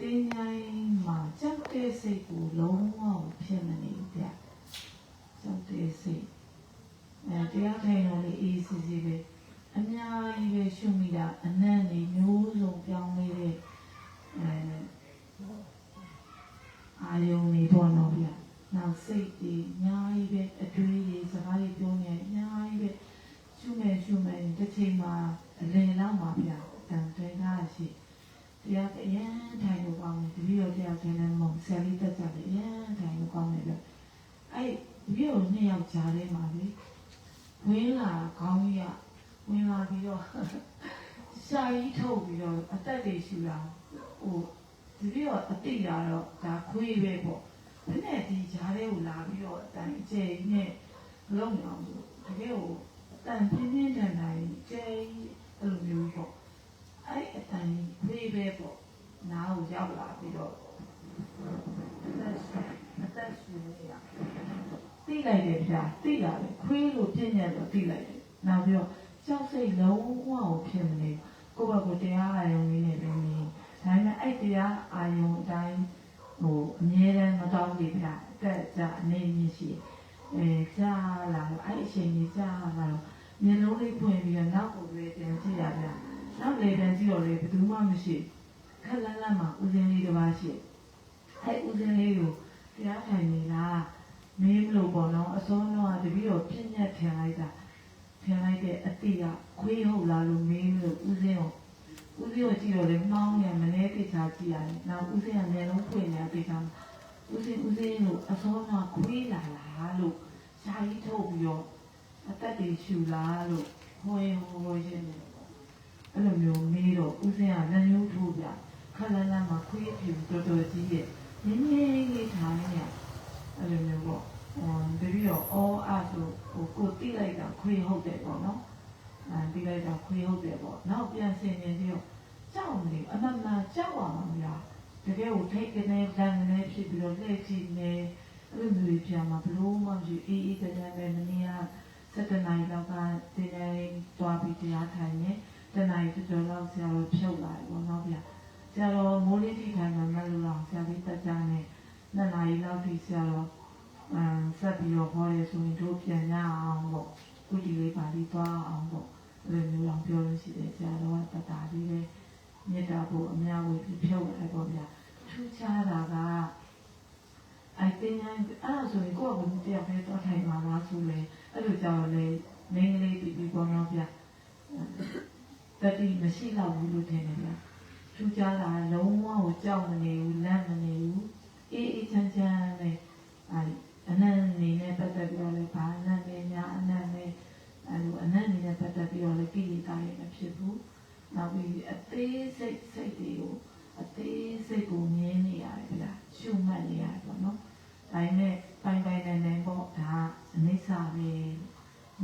တင်းញိုင်းမှာကြောက်တဲ့စိတ်ကိုလုံးဝဖြစ်မနေဘူးဗျကြောက်တဲ့စိတ်အဲတရားထိုင်တော်လေးအေးစစ်စစ်ပဲအများကြီးပဲရှုမိတာအနံ့နေမျိုးစုံပြောင်းနေတဲ့အဲအာယုံနေပေါ့နော်ဗျနောက်စိတ်ဒီအများကြီးပဲအတွေးတွေစကားတွေပြောနေအများကြီးပဲရှုမယ်ရှုမယ်တစ်ချိန်မှာအလယ်လောက်မှာဗျတန်တွဲတာရှိတ ရားအရင်ထိုင်လို့ကောင်းတယ်တပည့်တော်တရားထိုင်နေမှဆယ်လေးတက်ကြတယ်အရင်ထိုင်လို့ကောင်းတယ်ပြအဲ့တပည့်တော်နှစ်ယောက်ကြားထဲမှာလေဝင်းလာခေါင်းကြီးကဝင်လာပြီးတော့ရှာကြီးထုတ်ပြီးတော့အသက်တွေရှူလာဟိုတပည့်တော်အတိလာတော့ဒါခွေးပဲပေါ့ဘယ်နဲ့ဒီကြားထဲကိုလာပြီးတော့အတန်ကျဲနဲ့လုံးနေအောင်ဆိုတကယ်ကိုအတန်ပြင်းပြင်းထန်ထန်ကျဲအဲ့လိုမျိုးပေါ့အဲ့အတန်ကြီး ခွေးပဲပေါ့နားကိုရောက်လာပြီးတော့အသက်ရှင်အသက်ရှင်နေရတိလိုက်တယ်ဗျာတိရတယ်ခွေးလို့ပြည့်ညက်တော့တိလိုက်တယ်နောက်ပြီးတော့ကြောက်စိတ်လုံးဝကိုဖြစ်မနေကိုယ့်ဘက်ကိုတရားအာယုံလေးနဲ့ပဲနေဒါပေမဲ့အဲ့တရားအာယုံအတိုင်းဟိုအမြဲတမ်းမတောင်းနေဗျာအသက်ကြအနေမြင့်ရှိအဲကြာလာတော့အဲ့အချိန်ကြီးကြာလာတော့မျက်လုံးလေးဖွင့်ပြီးတော့နောက်ကိုပဲပြန်ကြည့်ရဗျာ နောက်လေတန်းကြည့်တော့လေဘယ်သူမှမရှိခက်လန်းလန်းမှာဦးစင်းလေးတစ်ပါးရှိအဲဦးစင်းလေးကိုတရားထိုင်နေလားမင်းမလို့ပေါ့နော်အစောတော့တပည့်တော်ပြည့်ညက်ထင်လိုက်တာထင်လိုက်တဲ့အတိကခွေးဟုတ်လားလို့မင်းလို့ဦးစင်းကိုဦးစင်းကိုကြည့်တော့လေမှောင်းနေမနေတိချာကြည့်ရတယ်နောက်ဦးစင်းကမျက်လုံးဖွင့်နေတိချာဦးစင်းဦးစင်းလို့အစောတော့ခွေးလာလားလို့ရှားကြီးထုတ်ပြီးတော့အသက်တွေရှူလားလို့ဟိုရင်ဟိုရင်နေ အဲ့လိုမျိုးမေးတော့ဦးစင်းကလက်ညှိုးထိုးပြခက်လန်းလန်းမှာခွေးပြူတော်တော်ကြီးရဲ့နင်းနေလေးထားနေရအဲ့လိုမျိုးပေါ့ဟိုတပည့်တော့အော်အဲ့ဆိုဟိုကိုတိလိုက်တာခွေးဟုတ်တယ်ပေါ့နော်အဲတိလိုက်တာခွေးဟုတ်တယ်ပေါ့နောက်ပြန်ဆင်ရင်ပြီးတော့ကြောက်နေအမှန်မှန်ကြောက်အောင်မလားတကယ်ကိုထိတ်ကနေလမ်းနေဖြစ်ပြီးတော့လက်ကြည့်နေအဲ့လိုမျိုးပြန်မှာဘလို့မှမရှိအေးအေးတည်းတည်းပဲမနေ့ကစက်တနိုင်လောက်ကတင်းနေသွားပြီးတရားထိုင်နေ တနင်္လာတော်လောက်ဆရာတော်ဖြုတ်လာတယ်ပေါ့နော်ဗျာဆရာတော်မိုးလေးတိထိုင်မှာမလို့တော့ဆရာလေးတက်ကြနဲ့နှစ်နာရီလောက်ထိဆရာတော်အမ်ဆက်ပြီးတော့ဟောရဲဆိုရင်တို့ပြန်ရအောင်ပေါ့ကုတီလေးပါလေးသွားအောင်ပေါ့အဲ့လိုမျိုးတော့ပြောလို့ရှိတယ်ဆရာတော်ကတတာလေးပဲမေတ္တာဖို့အများဝေပြီးဖြုတ်လာပေါ့ဗျာထူးခြားတာကအဲ့တင်ရင်အဲ့ဒါဆိုရင်ကိုယ့်အကူတရားပဲတော့ထိုင်ပါလားဆိုလေအဲ့လိုကြောင့်လေမင်းကလေးပြီးပြီးပေါ့နော်ဗျာ တတိမရှိတော့ဘူးလို့ထင်တယ်ဗျာထူးခြားတာလုံးဝကိုကြောက်မနေဘူးလန့်မနေဘူးအေးအေးချမ်းချမ်းနဲ့အဲအနန္တနေနဲ့ပတ်သက်ပြီးတော့လည်းဘာအနန္တညာအနန္တနဲ့အဲလိုအနန္တနေနဲ့ပတ်သက်ပြီးတော့လည်းကိလေသာတွေမဖြစ်ဘူးနောက်ပြီးအသေးစိတ်စိတ်တွေကိုအသေးစိတ်ကိုမြင်နေရတယ်ဗျာရှုမှတ်နေရတယ်ပေါ့နော်ဒါနဲ့ပိုင်ပိုင်နိုင်နိုင်ပေါ့ဒါအနိစ္စပဲ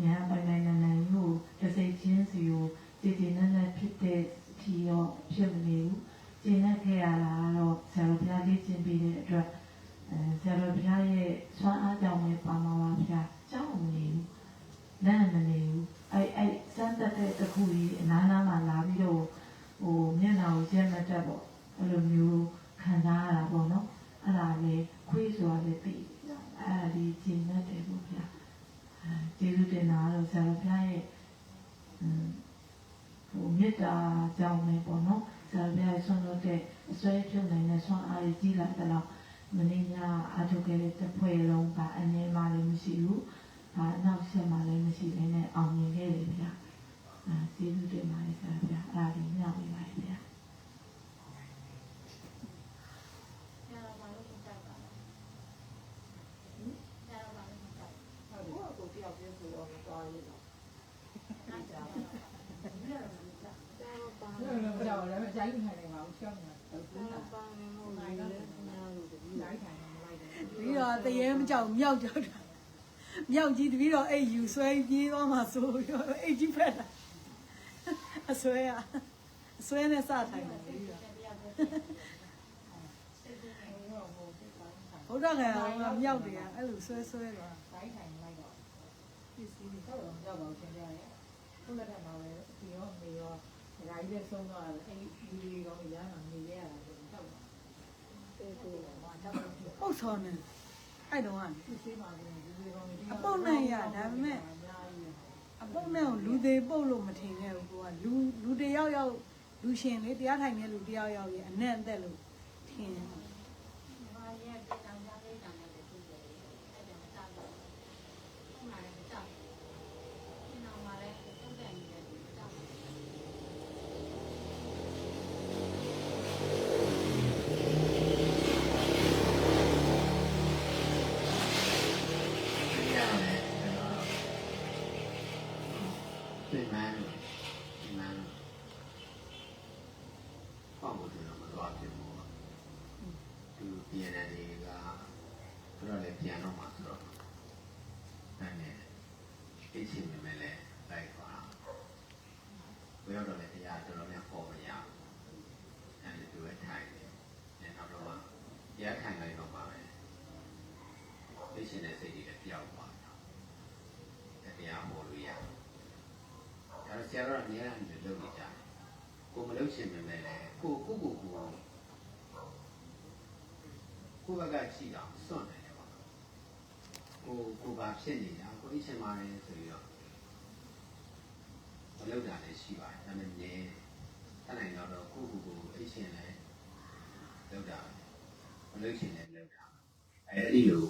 ညာပိုင်ပိုင်နိုင်နိုင်ကိုတစ်စိတ်ချင်းစီကို တည်တည်နဲ့နဲ့ဖြစ်တဲ့ထီရောဖြစ်မနေဘူးကျင့်တဲ့ခဲ့ရတာတော့ဆရာတော်ဘုရားလေ့ကျင့်ပေးတဲ့အတွက်အဲဆရာတော်ဘုရားရဲ့ဆွမ်းအားကြောင့်ပဲပါမှာပါဗျာကြောက်မနေဘူးလန့်မနေဘူးအဲ့အဲ့စမ်းတက်တဲ့တစ်ခုကြီးအနားနားမှာလာပြီးတော့ဟိုမျက်နှာကိုကျက်မတက်ပေါ့အဲ့လိုမျိုးခံစားရတာပေါ့နော်အဲ့ဒါလေခွေးဆိုတာလေသိအဲ့ဒါဒီကျင့်တတ်တယ်ပေါ့ဗျာအဲကျေးဇူးတင်တာတော့ဆရာတော်ဘုရားရဲ့อืม ဟိုမေတ္တာကြောင့်ပဲပေါ့နော်ဆရာပြရဲ့ဆွမ်းလို့တဲ့အ စွဲပြုတ်နိုင်တဲ့ဆွမ်းအားကြီးကြီးလာတဲ့တော့မင်းညအားထုတ်ခဲ့တဲ့တစ်ဖွဲ့လုံးပါအနေမှလည်းမရှိဘူး။ဒါနောက်ဆက်မှလည်းမရှိဘဲနဲ့အောင်မြင်ခဲ့တယ်ဗျာ။အဲကျေးဇူးတင်ပါတယ်ဆရာပြ။အားလုံးညောင်းနေပါတယ်ဗျာညတော့ဘာလို့မကြောက်တာလဲညတော့ဘာလို့မကြောက်ဟုတ်ကိုတယောက်ချင်းဆိုတော့မသွားရတော့နား တော်ကတရေမကြောက်မြောက်ကြောက်တာမြောက်ကြီးတပီတော့အိတ်ယူဆွဲပြေးသွားမှဆိုပြီးတော့အိတ်ကြီးဖက်တာအဆွဲอ่ะအဆွဲနဲ့စထိုင်တယ်ဘုရားကမြောက်တယ်အဲ့လိုဆွဲဆွဲတော့တိုင်းထိုင်လိုက်တော့ပစ္စည်းတွေတော့ကြောက်ပါဦးခင်ဗျာရဲ့ခုလက်ထက်မှာပဲဒီရောမေရောဒါကြီးလည်းဆုံးသွားတယ်အဲ့ဒီဒီကောင်ရမ်းတာနေရတာတော့ဟုတ်ပါဘူးဟုတ်ဆောင်းနေ ဒီလိုကောင်အပုတ်နဲ့ရဒါပေမဲ့အပုတ်နဲ့ကိုလူသေးပုတ်လို့မထင်ခဲ့ဘူးကိုကလူလူတစ်ယောက်ယောက်လူရှင်လေတရားထိုင်တဲ့လူတစ်ယောက်ယောက်ရဲ့အနဲ့အသက်လို့ထင်တယ် ဘာရဲ့တောင်ကြလေးတောင်နဲ့တူတယ်အဲ့ဒါမကြောက်ဘူးခုနကလည်းမကြောက်ဘူးဒီနောက်မှာလည်းတုတ်တယ်နေတယ်မကြောက်ဘူး ရတယ်ဒီမန်ဒီမန်ပေါ့မလို့မတော်ဖြစ်ဘူးသူပြန်နေတွေကသူတို့လည်းပြန်တော့မှာဆိုတော့အဲ့နဲ့အချင်းမြင်လဲလိုက်သွားဘယ်တော့လဲတရားတော်တော်များပေါ်မရအဲ့ဒီသူရဲ့ထိုင်တယ်နောက်တော့ ရထိုင်လိုက်တော့ပါပဲသိရှင်တဲ့စိတ်ကြီးလည်းပြောက်သွားတယ်တရားဟောလို့ရဒါဆရာတော်အများကြီးလုပ်နေကြတယ်ကိုမလုပ်ချင်ပေမဲ့လည်းကိုကိုကိုကိုကိုဘက်ကကြည့်တော့စွန့်နေတယ်ပေါ့ကိုကိုပါဖြစ်နေတာကိုအချင်းမာနေဆိုပြီးတော့မလုပ်တာလည်းရှိပါတယ်ဒါပေမဲ့နေတနိုင်တော့ကိုကိုကိုအချင်းလည်းလုပ်တာ မလုပ်ချင်လည်းလုပ်တာအဲဒီလို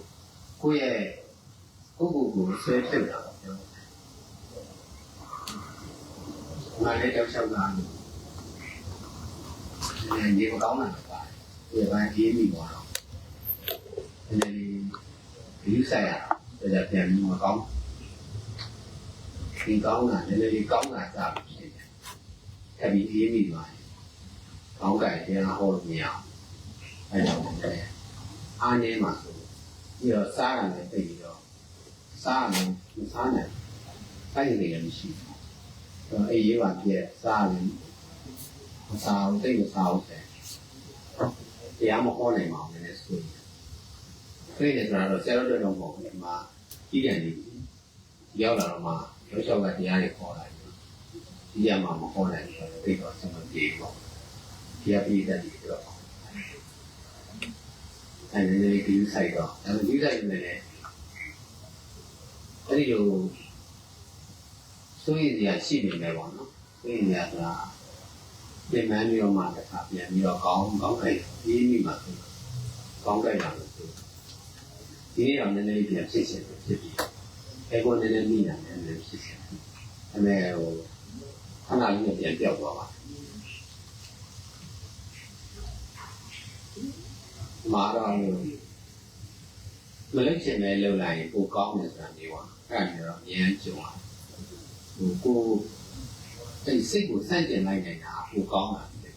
ကိုယ့်ရဲ့ကိုကိုကိုဆွဲထုတ်တာပေါ့ပြောငါလည်းတောက်လျှောက်တာနေနေမကောင်းတာပါတယ်ဒီကအေးမိသွားတော့ဒီနေ့ဒီယူဆိုင်ရတော့ဒါပြန်ပြီးမကောင်းဒီကောင်းတာလည်းလေကောင်းတာစဖြစ်တယ်ထပ်ပြီးအေးမိသွားတယ်ကောင်းကြတယ်တရားဟောလို့မရအောင် အဲကြောင့်လည်းအားနေမှာဆိုပြီးတော့စားရတယ်သိပြီးတော့စားတယ်မစားနိုင်ဆိုင်နေလည်းမရှိဘူးတော့အေးရေးပါပြည့်စားတယ်မစားဘူးသိမစားဘူးတဲ့တရားမဟောနိုင်ပါဘူးလည်းဆိုရင်သိတယ်ဆိုတော့ဆရာတော်တော်မဟုတ်ဘူးဒီမှာကြီးတယ်နေရောက်လာတော့မှရောလျှောက်ကတရားတွေခေါ်လာတယ်ဒီရမှာမဟောနိုင်ဘူးသိတော့စမပြေဘူးတရားပြည့်တဲ့ဒီတော့ အဲဒီနေ့ဒီဆိုင်တော့အဲဒီဆိုင်နေတယ်အဲ့ဒီလိုစိုးရိမ်စရာရှိနေတယ်ပေါ့နော်စိုးရိမ်စရာဆိုတာပြင်ပန်းပြီးတော့မှတစ်ခါပြန်ပြီးတော့ကောင်းကောင်းကြိုက်ပြီးမိမှဆိုကောင်းကြိုက်တာလို့ဆိုဒီနေ့တော့နည်းနည်းပြန်ဖြစ်ရှင်ဖြစ်ပြီးအဲကိုနည်းနည်းမိတာနည်းနည်းဖြစ်ရှင်အမေဟိုခဏလေးနဲ့ပြန်ပြောက်သွားပါ မာတော့မလုပ်ချင်ပဲလုပ်လိုက်ရင်ပိုကောင်းတယ်ဆိုတာမျိုးပါအဲ့ဒါမျိုးတော့အရင်ကြုံလာဟိုကိုအဲ့စိတ်ကိုစန့်ကျင်လိုက်နေတာပိုကောင်းတာတယ်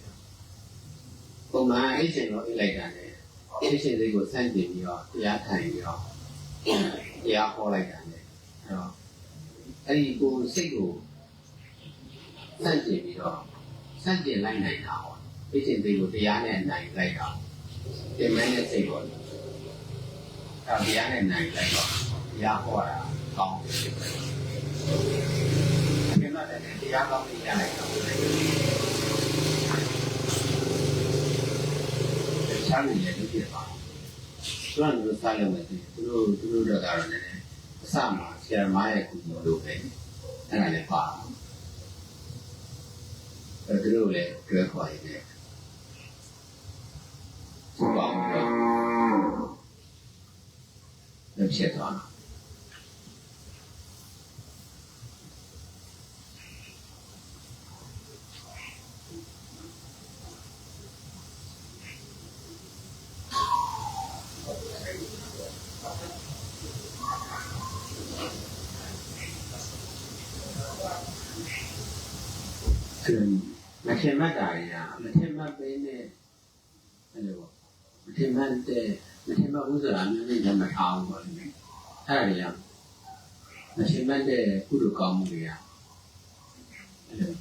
ပုံမှန်အဲ့ချိန်တော့အိတ်လိုက်တာနဲ့အဲ့ချိန်စိတ်ကိုစန့်ကျင်ပြီးတော့တရားထိုင်ပြီးတော့တရားဟောလိုက်တာနဲ့အဲ့တော့အဲ့ဒီကိုစိတ်ကိုစန့်ကျင်ပြီးတော့စန့်ကျင်လိုက်နိုင်တာဟောအဲ့ချိန်စိတ်ကိုတရားနဲ့နိုင်လိုက်တော့ ပြင်မဲနဲ့စိတ်ပေါ်တယ်အဲတရားနဲ့နိုင်လိုက်တော့တရားဟောတာကောင်းတယ်ဖြစ်တယ်။ဒီမှာလည်းတရားကောင်းနေကြလိုက်တော့ချမ်းမြေလည်းဖြစ်ပါသူကလည်းစားရမယ်သူတို့သူတို့တော့ကတော့လည်းအစမှာဆရာမရဲ့ကုသိုလ်လုပ်ပဲအဲ့ဒါလည်းပါအဲသူတို့လည်းကြွယ်ခေါ်ရတယ် သူပေါင်းတော့လက်ဖြစ်သွားတာคือမထင်မှတ်တာတွေကမထင်မှတ်ပေးနဲ့အဲ့လိုပေါ့မ ထင်မှတ်တဲ့မထင်မှတ်ဘူးဆိုတာမျိုးနဲ့မထားဘူးပေါ့လေအဲ့ဒါတွေကမထင်မှတ်တဲ့ကုသိုလ်ကောင်းမှုတွေကအဲ့လို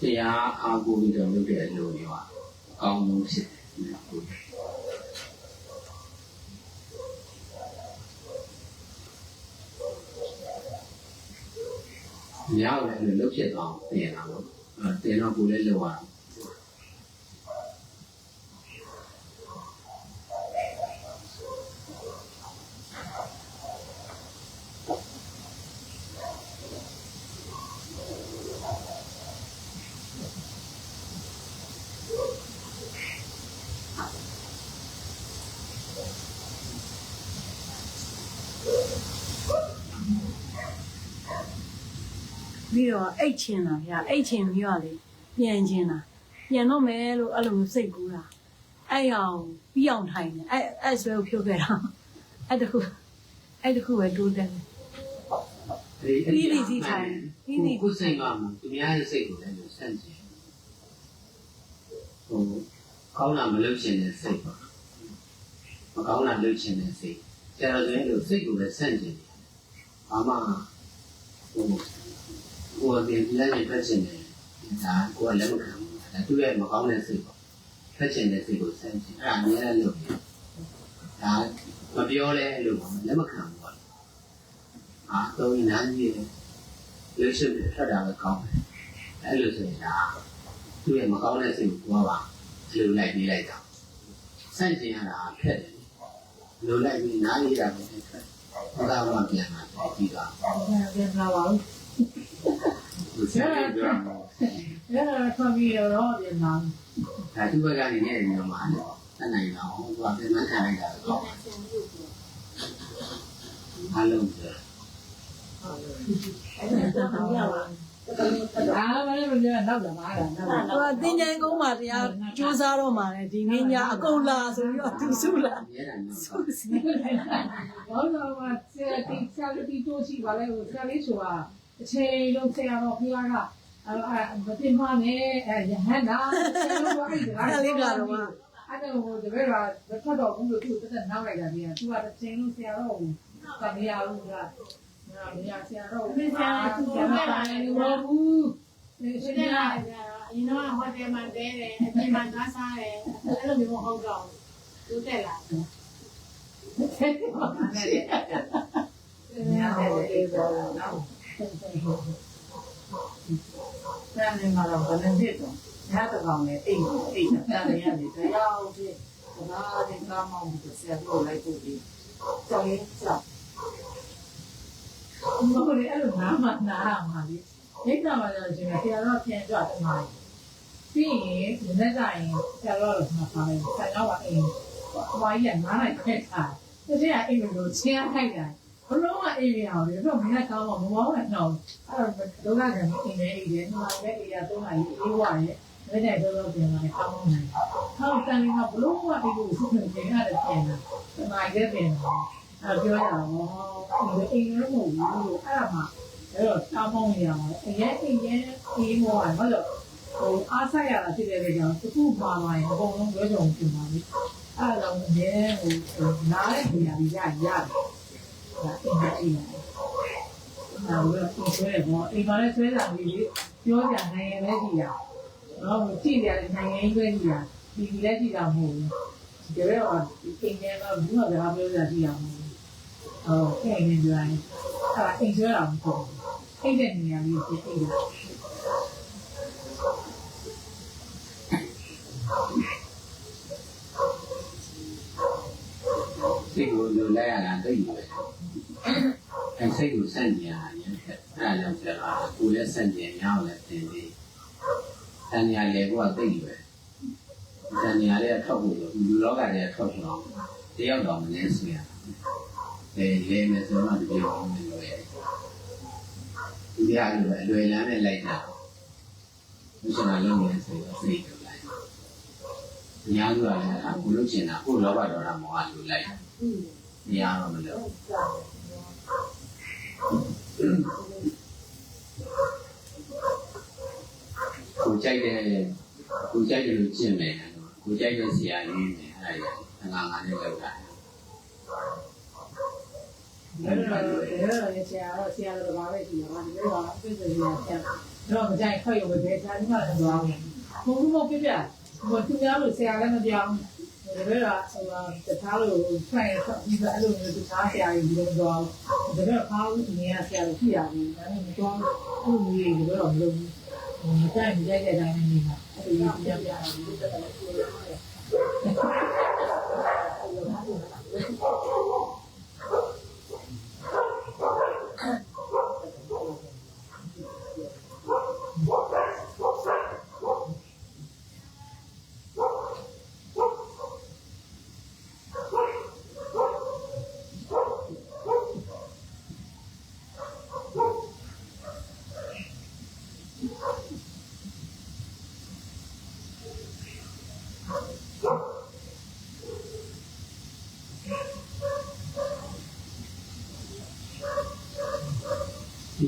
တရားအားကိုးပြီးတော့လုပ်တဲ့အလုပ်တွေကအကောင်းဆုံးဖြစ်တယ်။ညောင်းလည်းလှုပ်ဖြစ်သွားအောင်ပြင်လာတော့အဲတင်တော့ကိုလည်းလောက်ရအောင် ပြီးတော့အိတ်ချင်တာဗျာအိတ်ချင်ပြီးတော့လေပြန်ချင်တာပြန်တော့မယ်လို့အဲ့လိုမျိုးစိတ်ကူးတာအဲ့အောင်ပြီးအောင်ထိုင်တယ်အဲ့အဲ့ဆွဲကိုဖြုတ်ခဲ့တာအဲ့တခုအဲ့တခုပဲတိုးတယ်ပြီးလိစီထိုင်ပြီးလိကိုစိတ်ကမှသူများရဲ့စိတ်ကိုလည်းဆန့်ကျင်ဟိုကောင်းတာမလုပ်ချင်တဲ့စိတ်ပါမကောင်းတာလုပ်ချင်တဲ့စိတ်ကျတော့လည်းလို့စိတ်ကိုလည်းဆန့်ကျင်တယ်ဘာမှဟို ကိုယ်တင်ပြနေဖက်ချင်တယ်ဒါကိုယ်လည်းမခံဘူးဒါသူ့ရဲ့မကောင်းတဲ့စိတ်ပေါ့ဖက်ချင်တဲ့စိတ်ကိုဆန့်ကျင်အဲ့ဒါအများကြီးလုပ်တယ်ဒါမပြောလဲလို့လည်းမခံဘူးပေါ့အာတော့နားကြီးတယ်ရွှေရှင်းထွက်တာပဲကောင်းတယ်အဲ့လိုဆိုရင်ဒါသူ့ရဲ့မကောင်းတဲ့စိတ်ကိုပြောပါလူလိုက်ပြီးလိုက်တာဆန့်ကျင်ရတာခက်တယ်လူလိုက်ပြီးနားရတာပဲခက်ဘာသာမှပြန်လာပြီးတာပြန်လာပါဦးသူဆက်ပြီးပြောမှာ အဲ့ဒါဆွမ်းပြီးတော့ပြန်လာဒါသူ့ဘက်ကနေနေနေမှာလေတတ်နိုင်တော့ဟိုကပြန်မှခံလိုက်တာတော့အားလုံးပြောအဲ့ဒါတော့ရပါအားမလည်းမပြောနောက်လာပါလားနောက်ဟိုကတင်ញိုင်ကုန်းမှာတရားစူးစားတော့မှာလေဒီနေ့ညအကုန်လာဆိုပြီးတော့သူစုလာရဲတယ်နော်စုစီဘောတော့မှာဆရာတီဆရာတီတိုးရှိပါလေဆရာလေးဆိုတာ အချိန်လုံးဆရာတော်ဖခင်ကအဲ့မတင်မနဲ့အဲရဟန္တာဆရာတော်အဲ့ဒါအဲ့ဒါဟိုတပည့်တော်မထွက်တော့ဘူးလို့သူတက်တက်နောက်လိုက်တာပြန်သူကအချိန်လုံးဆရာတော်ကိုတမရဘူးကမရဆရာတော်ကိုဆရာသူကမတိုင်းဘူးဒီဒီရှင်ကကအရင်တော့ဟိုတယ်မှာတဲတယ်အပြင်မှာသွားစားတယ်အဲ့လိုမျိုးမဟုတ်တော့ဘူးတက်လာတ န်နေမှာတော့ဘယ်နဲ့ဖြစ်တော့ညတကောင်နဲ့အိတ်အိတ်တန်နေရတယ်တရားဟုတ်ပြီဘာဒီကားမောင်းပြီးဆရာတို့လိုက်ပို့ပြီးကြောင်ရင်ကြောက်ဘုရားအဲ့လိုနားမနားမှာလေဒိတ်တာမှာတော့ရှင်ဆရာတော်ပြန်ကြတယ်မှာပြီးရင်ဒီနေ့ကရင်ဆရာတော်ကမှာပါမယ်ဆရာတော်ကအိမ်ဟွာကြီးကနားလိုက်ခဲ့တာတကယ်အိမ်လိုချင်းထိုက်တာ ဘလုံးကအိမ်ရအောင်လေတော့မင်းကကောင်းမှမမောင်းနဲ့တော့အဲ့တော့ဒုက္ခကံအိမ်လေးအိမ်လေးမှာလည်းအိမ်ရသုံးလိုက်အေးဝရဲ့လက်နဲ့တော့တော့ပြန်လာတယ်ကောင်းမှန်းဟောတန်ကဘလုံးကအိမ်ကိုစုနေတယ်အဲ့ဒါပြန်လာတမိုင်းလည်းပြန်လာအဲ့ပြောရအောင်ဒီအိမ်လည်းမဟုတ်ဘူးလို့အဲ့ဒါမှအဲ့တော့တောင်းမောင်းနေရအောင်အရင်အိမ်ရဲ့အေးမောတယ်ဟုတ်တော့ဟိုအားဆိုင်ရတာဖြစ်တဲ့ကြောင့်တခုပါလာရင်အကုန်လုံးပြောကြုံပြင်ပါလိမ့်အဲ့ဒါတော့အရင်ဟိုနားတဲ့နေရာကြီးရရတယ် ဒါအိမ်မကြည့်ရတယ်နောက်တော့ဒီဆွဲတော့အိမ်မှာလည်းဆွဲတာကြီးပြောကြနိုင်ရင်လည်းကြည့်ရအောင်တော့ကြည့်ရတယ်နိုင်ငံရေးပဲကြည့်ရဒီဒီလည်းကြည့်တာမဟုတ်ဘူးဒီတော့အိမ်ထဲမှာဘူးမှာပြောကြကြည့်ရအောင်ဟုတ်ကဲ့နေကြတယ်အဲ့အိမ်ဆွဲတာမဟုတ်ဘူးအိမ်တဲ့နေရာလေးပြအိမ်တာစိတ်ကိုလိုလိုက်ရတာသိပြီပဲ အဲစိတ်ကိုဆန့်ကျင်ရရင်အဲ့ဒါကြောင့်ကျတော့ကိုယ်လည်းဆန့်ကျင်ရအောင်လည်းသင်ပြီးတန်ညာလေကိုကသိပြီပဲတန်ညာလေးထောက်ဖို့လူလောကလေးထောက်ချင်အောင်တယောက်တော့မနေစရာလေလေမယ်ဆိုမှဒီလိုမလို့ရတယ်ဒီဟာလိုအလွယ်လမ်းနဲ့လိုက်တာမရှိမှလုံးနေဆိုတော့စိတ်ကိုလိုက်ညာကလည်းအခုလုပ်ချင်တာကိုလောဘဒေါသမောဟလိုလိုက်နေရာတော့မလို့ ကိုကြိုက်တဲ့ကိုကြိုက်တယ်လို့ကျင့်မယ်ကိုကြိုက်တဲ့ဆရာကြီးနဲ့အဲ့ဒါငါငါနဲ့လောက်တာအဲ့ဒါတော့အဲ့ဒါလည်းဆရာတော့ဆရာတော်ဘာပဲကြည့်ရပါဒီလိုပါပြည့်စုံရဆရာတော့မကြိုက်ခွက်ရုံပဲဆရာကြီးကလည်းသွားတယ်ဘုံဘုံပြပြဟိုသူများလို့ဆရာလည်းမပြောင်း ဒီလိုကဟိုတခြားလို့ဖွင့်ရဒီလိုအဲ့လိုမျိုးတခြားဆရာကြီးဒီလိုတော့ဒီလိုခါဦးဒီနေရာဆရာကိုကြည့်ရဘူးဒါနဲ့မတော်ဘူးဒီလိုတော့မလုပ်ဘူးမကြိုက်မကြိုက်တဲ့အတိုင်းနေမှာအဲ့ဒီပြပြတာဒီတက်တယ်ပြော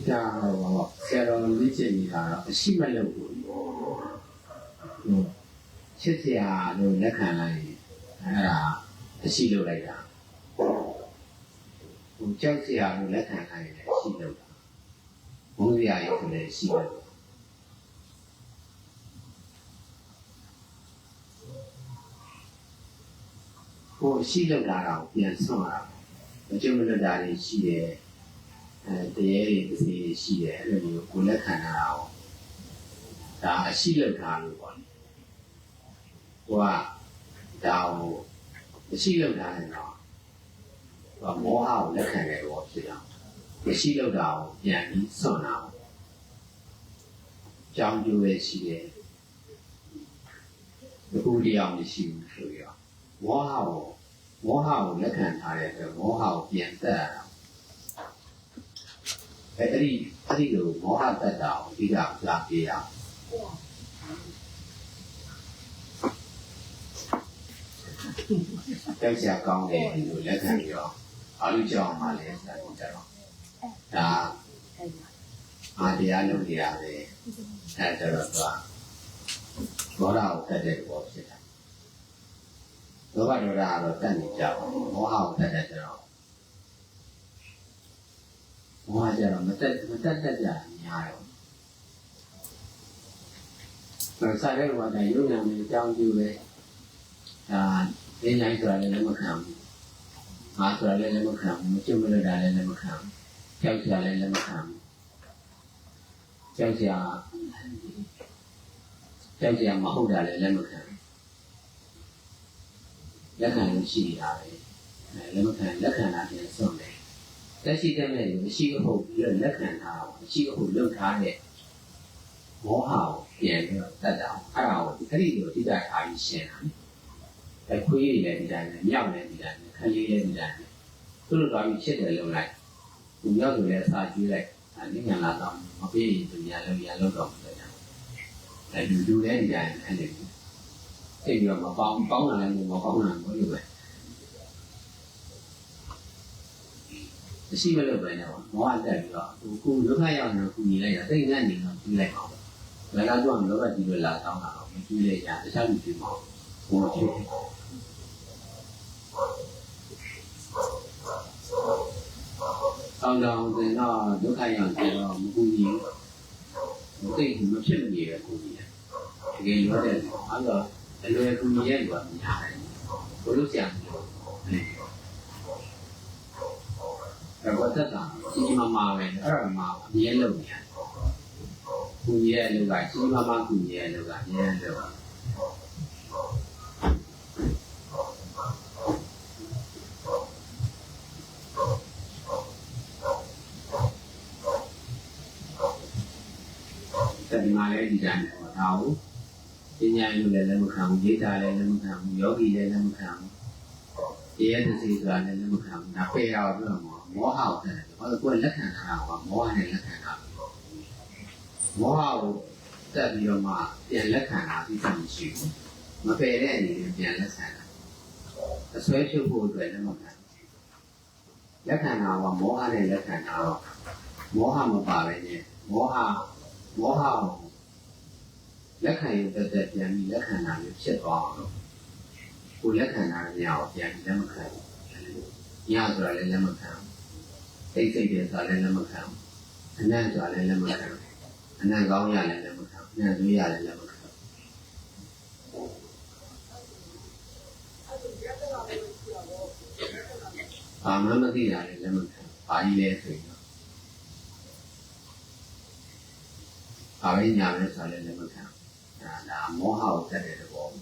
ကတော့ဆရာတော်လေ့ကျင့်နေတာတော့အရှိမလို့ဘူးဟိုချစ်စရာလို့လက်ခံလိုက်ရင်အဲ့ဒါအရှိလို့လိုက်တာဟိုကြောက်စရာလို့လက်ခံလိုက်ရင်လည်းအရှိလို့တာဘုန်းစရာကြီးဆိုလည်းရှိလို့ဟိုရှိလို့တာတော့ပြန်ဆွန့်ရအောင်မကျုံမလွတ်တာတွေရှိတယ် အဲတရေတွေတစ်စီတွေရှိတယ်အဲ့လိုမျိုးကိုယ်လက်ခံရအောင်ဒါအရှိလို့တာလို့ပေါ့လေဟိုကဒါဟိုအရှိလို့တာရင်တော့ဟိုမောဟကိုလက်ခံတယ်ပေါ့ဖြစ်အောင်မရှိလို့တာကိုပြန်ပြီးစွန့်အောင်ကြောင်းကျိုးပဲရှိတယ်အခုတရားမရှိဘူးဆိုရအောင်မောဟကိုမောဟကိုလက်ခံထားတဲ့အတွက်မောဟကိုပြန်တက်ရ အောင်အဲ့ဒီအဲ့ဒီလိုမောဟတက်တာကိုအဓိကလာပြေးအောင်တက်ချာကောင်းတယ်လို့လက်ခံပြီးတော့အာလူကြောင်းမှလည်းစတယ်ကြတော့ဒါအာတရားလုပ်နေရပဲအဲ့ဒါတော့သူကဘောဓကိုတက်တဲ့ဘောဖြစ်တာလောဘဒေါသကတော့တက်နေကြပါဘူးမောဟကိုတက်တဲ့ကျတော့ မောဟကျတော့မတက်မတက်တက်ကြများတော့ဒါစားတဲ့ဘာသာယုံနာမည်အကြောင်းကျိုးပဲဒါနေနိုင်ဆိုတာလည်းလက်မခံဘူးငါဆိုတာလည်းလက်မခံဘူးမကျွတ်မလို့တာလည်းလက်မခံဘူးကြောက်ကြလည်းလက်မခံဘူးကြောက်ကြကြောက်ကြမဟုတ်တာလည်းလက်မခံဘူးလက်ခံလို့ရှိတာပဲအဲလက်မခံလက်ခံတာပြန်ဆုံးတယ် တက်ရှိတဲ့မဲ့မရှိအဟုတ်ပြီးတော့လက်ခံထားအောင်မရှိအဟုတ်လုပ်ထားတဲ့မောဟကိုပြန်ပြီးတော့တတ်တာအဲ့ဒါကိုအဲ့ဒီလိုတိကျထားပြီးရှင်းတာအခွေးရည်လည်းဒီတိုင်းပဲမြောက်လည်းဒီတိုင်းပဲခလေးလည်းဒီတိုင်းပဲသူတို့သွားပြီးဖြစ်တယ်လို့လိုက်သူမြောက်ဆိုလည်းအစာကျွေးလိုက်အဲညညာလာတော့မပေးရင်သူညာလုံးညာလုံးတော့မလုပ်ကြဘူးအဲလူလူလည်းဒီတိုင်းအဲ့ဒီသိပြီးတော့မပေါင်းပေါင်းလာလည်းမပေါင်းလာဘူးလို့ပဲ ရှိမလို့ပဲတော့မောဟတက်ပြီးတော့ကိုကိုဒုက္ခရောက်နေကိုညီလိုက်တာတိတ်နဲ့နေတော့ပြီးလိုက်ပါဘယ်လာတော့လောဘကြီးလို့လာတောင်းတာတော့မကြည့်လိုက်ရတခြားလူတွေမဟုတ်ဘူးဟိုဖြစ်အောင်တော့ဆိုတော့ဒုက္ခရောက်ကြတော့မကူညီဘူးတိတ်မဖြစ်မနေပဲကူညီတယ်တကယ်ရောတဲ့အဲ့တော့အလွယ်ကူညီရဲ့လူကများတယ်ဘလို့ဆရာ အဲ့တော့တက်တာကြီးကြီးမားမားပဲအဲ့ဒါမှအမြဲလုပ်နေရတယ်ကူညီရဲ့လူကကြီးကြီးမားမားကူညီရဲ့လူကအမြဲလုပ်တယ်တတိမာလည်းဒီတိုင်းပေါ့ဒါကိုပညာရေးလည်းလက်မခံဘူးရေးတာလည်းလက်မခံဘူးယောဂီလည်းလက်မခံဘူးတရားသစီဆိုတာလည်းလက်မခံဘူးဒါပေရအောင်ပြောမှာ မောဟကိုတက်တယ်ဘာလို့ကိုယ်လက်ခံထားတာကမောဟနဲ့လက်ခံတာမောဟကိုတက်ပြီးတော့မှပြန်လက်ခံတာဒီတမရှိဘူးမပယ်တဲ့အနေနဲ့ပြန်လက်ခံတာအစွဲဖြုတ်ဖို့အတွက်လည်းမခံလက်ခံတာကမောဟနဲ့လက်ခံတာတော့မောဟမပါပဲနဲ့မောဟမောဟကိုလက်ခံရင်တက်တက်ပြန်ပြီးလက်ခံတာမျိုးဖြစ်သွားအောင်လို့ကိုလက်ခံတာညောင်ပြန်ပြီးလက်မခံဘူးညဆိုတာလည်းလက်မခံ စိတ်စိတ်တွေဆိုတာလည်းလက်မခံအနံ့ဆိုတာလည်းလက်မခံအနံ့ကောင်းရလည်းလက်မခံအနံ့သွေးရလည်းလက်မခံအာမမသိတာလည်းလက်မခံဘာကြီးလဲဆိုရင်ဘာပဲညာလဲဆိုလည်းလက်မခံဒါဒါမောဟကိုတက်တဲ့သဘောဒါ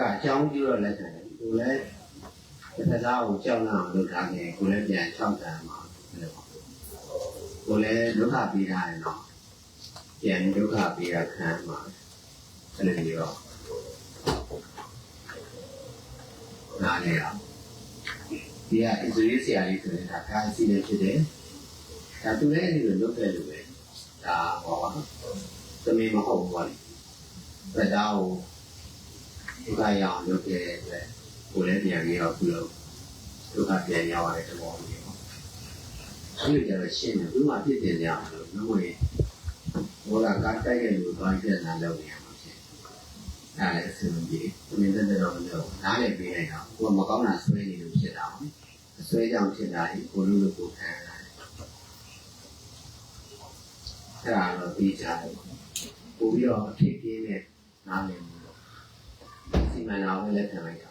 ကအကြောင်းပြုတော့လက်ခံတယ်ကိုလည်းတစ်စားကိုကြောက်လာအောင်လုပ်ထားတယ်ကိုလည်းပြန်ချောက်တန်းမှာလို့ကိုလည်းဒုက္ခပေးထားတယ်နော်ပြန်ဒုက္ခပေးတာခံမှာအဲ့လိုမျိုးတော့နားလေအောင်ဒီကအစ္စရေးဆရာကြီးဆိုရင်ဒါကာစီလည်းဖြစ်တယ်ဒါသူလည်းအဲ့ဒီလိုလုပ်တယ်လို့ပဲဒါဟောပါသမီးမဟုတ်ဘူးပေါ့လေဒါတော့ ဒုက္ခရအောင်လုပ်တဲ့အတွက်ကိုလည်းပြန်ပြီးတော့ပြုလုပ်ဒုက္ခပြန်ရောက်ရတဲ့သဘောမျိုးပေါ့အဲ့လိုကြတော့ရှင်းတယ်ဘူးမှဖြစ်တင်ကြအောင်လို့မဟုတ်ရင်ဘောလာကတိုက်ရဲ့လူသွားပြဿနာလုပ်နေရမှာဖြစ်အဲ့ဒါလည်းအဆင်မပြေဘူးမင်းတက်တော့မလို့နားလည်းပေးလိုက်တော့ကိုကမကောင်းတာဆွဲနေလို့ဖြစ်တာပေါ့အဆွဲကြောင့်ဖြစ်တာဒီကိုလိုလိုကိုခံရတယ်အဲ့ဒါတော့ပြီးကြတယ်ပို့ပြီးတော့အဖြစ်ပြင်းနဲ့နားလည်မှု sie meinen Namen in Lateinamerika.